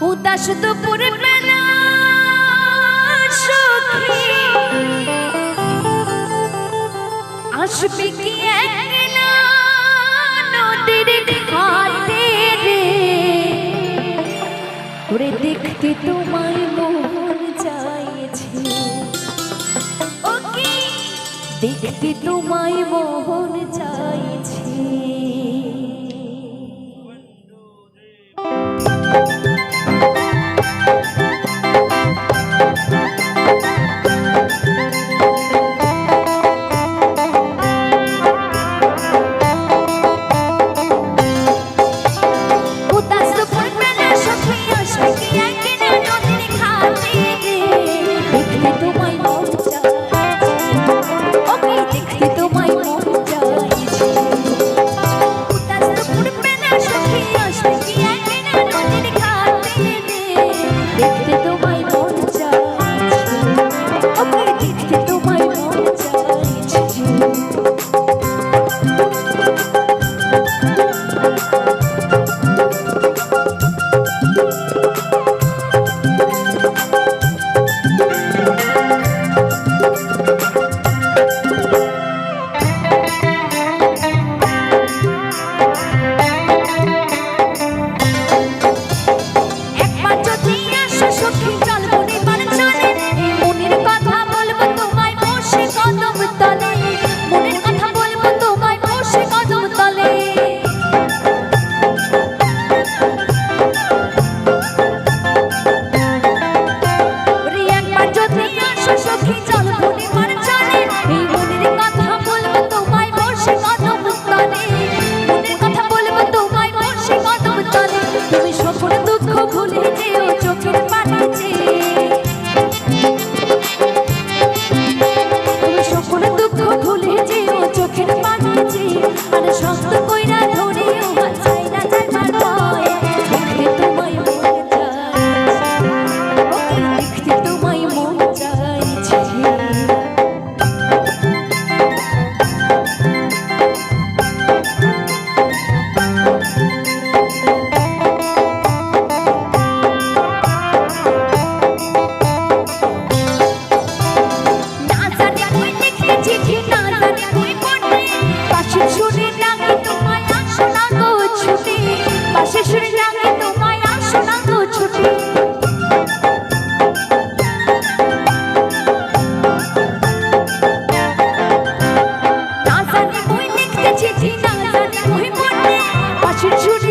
উদাস দুপুর বেলা সখী। আসবি কি একলা নদীর ঘাটে রে? ওরে দেখতে তোমার মন চাইছে। দেখতে তোমায় মোহন চাইছি। আমার 听赵露 should you